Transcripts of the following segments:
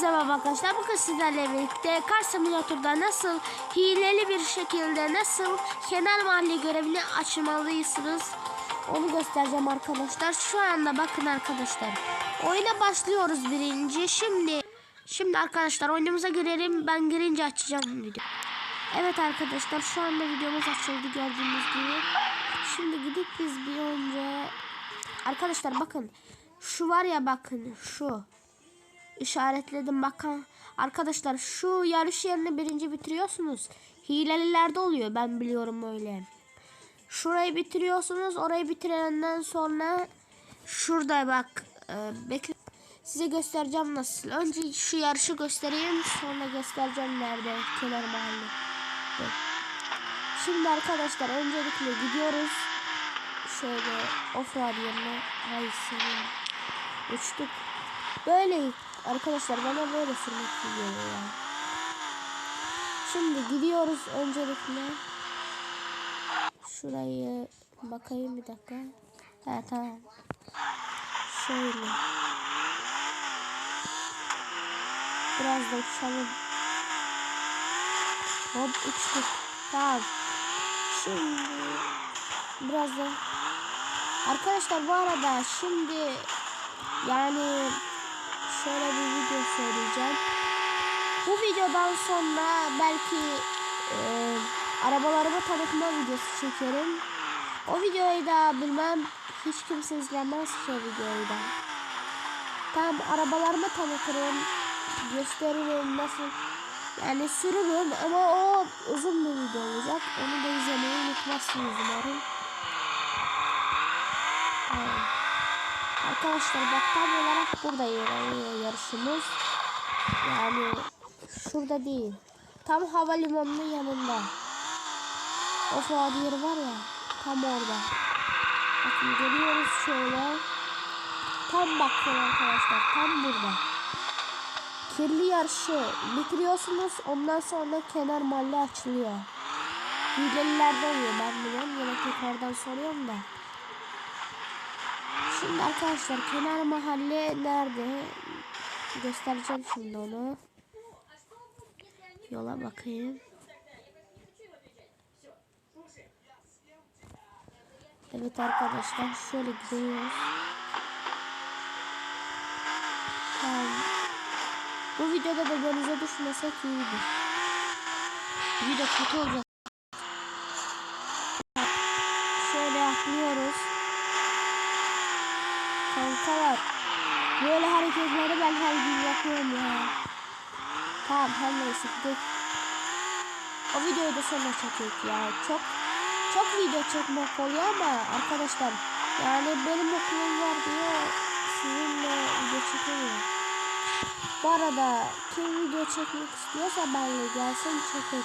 Hepinize merhaba arkadaşlar. Bugün sizlerle birlikte Kar Simulator'da nasıl hileli bir şekilde nasıl kenar mahalle görevini açmalıyısınız. Onu göstereceğim arkadaşlar. Şu anda bakın arkadaşlar. Oyuna başlıyoruz birinci. Şimdi şimdi arkadaşlar oyunumuza girelim. Ben girince açacağım video. Evet arkadaşlar şu anda videomuz açıldı gördüğünüz gibi. Şimdi gidip biz bir önce Arkadaşlar bakın şu var ya bakın şu işaretledim. Bakın arkadaşlar şu yarış yerini birinci bitiriyorsunuz. Hilelilerde oluyor ben biliyorum öyle. Şurayı bitiriyorsunuz orayı bitirenden sonra şurada bak e, bekle. Size göstereceğim nasıl. Önce şu yarışı göstereyim sonra göstereceğim nerede kenar mahalle. Şimdi arkadaşlar öncelikle gidiyoruz. Şöyle offroad yerine. Hayır senin. Uçtuk. Böyle arkadaşlar bana böyle sürmek geliyor ya. Şimdi gidiyoruz öncelikle. Şurayı bakayım bir dakika. Ha tamam. Şöyle. Biraz da uçalım. Hop uçtuk. Tamam. Şimdi biraz da Arkadaşlar bu arada şimdi yani şöyle bir video söyleyeceğim. Bu videodan sonra belki e, arabalarımı tanıtma videosu çekerim. O videoyu da bilmem hiç kimse izlemez şu videoyu da. Tam arabalarımı tanıtırım. Gösteririm nasıl yani sürürüm ama o uzun bir video olacak. Onu da izlemeyi unutmazsınız umarım. Arkadaşlar bak tam olarak burada ilerliyor yarışımız. Yani şurada değil. Tam havalimanının yanında. O fuar yeri var ya. Tam orada. Bakın geliyoruz şöyle. Tam bakın arkadaşlar. Tam burada. Kirli yarışı bitiriyorsunuz. Ondan sonra kenar mahalle açılıyor. Hilelilerde oluyor ben biliyorum. Yine tekrardan soruyorum da. Şimdi arkadaşlar kenar mahalle nerede? Göstereceğim şimdi onu. Yola bakayım. Evet arkadaşlar şöyle gidiyoruz. Tamam. Bu videoda da denize düşmesek iyidir. Video kötü olacak. Şöyle atlıyoruz. Kankalar. Böyle hareketleri ben her gün yapıyorum ya. Tamam her neyse gidelim. O videoyu da sonra çekecek ya. Çok çok video çekmek oluyor ama arkadaşlar yani benim okulum var diye sizinle video çekemiyorum. Bu arada kim video çekmek istiyorsa benimle gelsin çekek.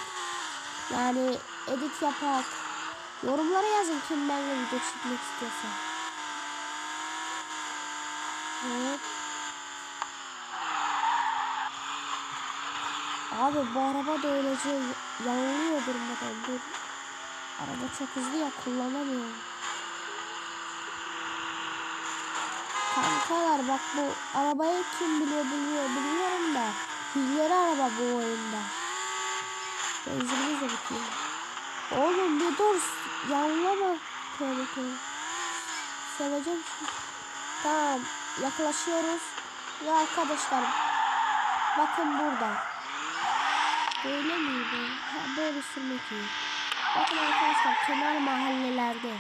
Yani edit yapak. Yorumlara yazın kim benimle video çekmek istiyorsa. Abi bu araba da öylece yanılıyor durmadan dur. Araba çok hızlı ya kullanamıyorum. Kankalar bak bu arabayı kim biliyor biliyor bilmiyorum da hileli araba bu oyunda. Benzinimiz de bitiyor. Oğlum bir dur yanlama. Tövbe tövbe. Seveceğim. Tamam yaklaşıyoruz. Ve arkadaşlar bakın burada. Böyle miydi? Ha, böyle sürmek iyi. Bakın arkadaşlar kenar mahallelerde.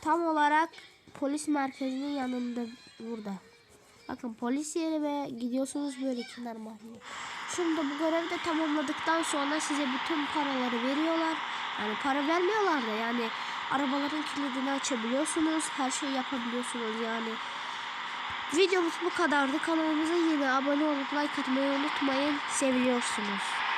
Tam olarak polis merkezinin yanında burada. Bakın polis yeri ve gidiyorsunuz böyle kenar mahalle. Şimdi bu görevi de tamamladıktan sonra size bütün paraları veriyorlar. Yani para vermiyorlar da yani arabaların kilidini açabiliyorsunuz. Her şeyi yapabiliyorsunuz yani. Videomuz bu kadardı. Kanalımıza yine abone olup like atmayı unutmayın. Seviliyorsunuz.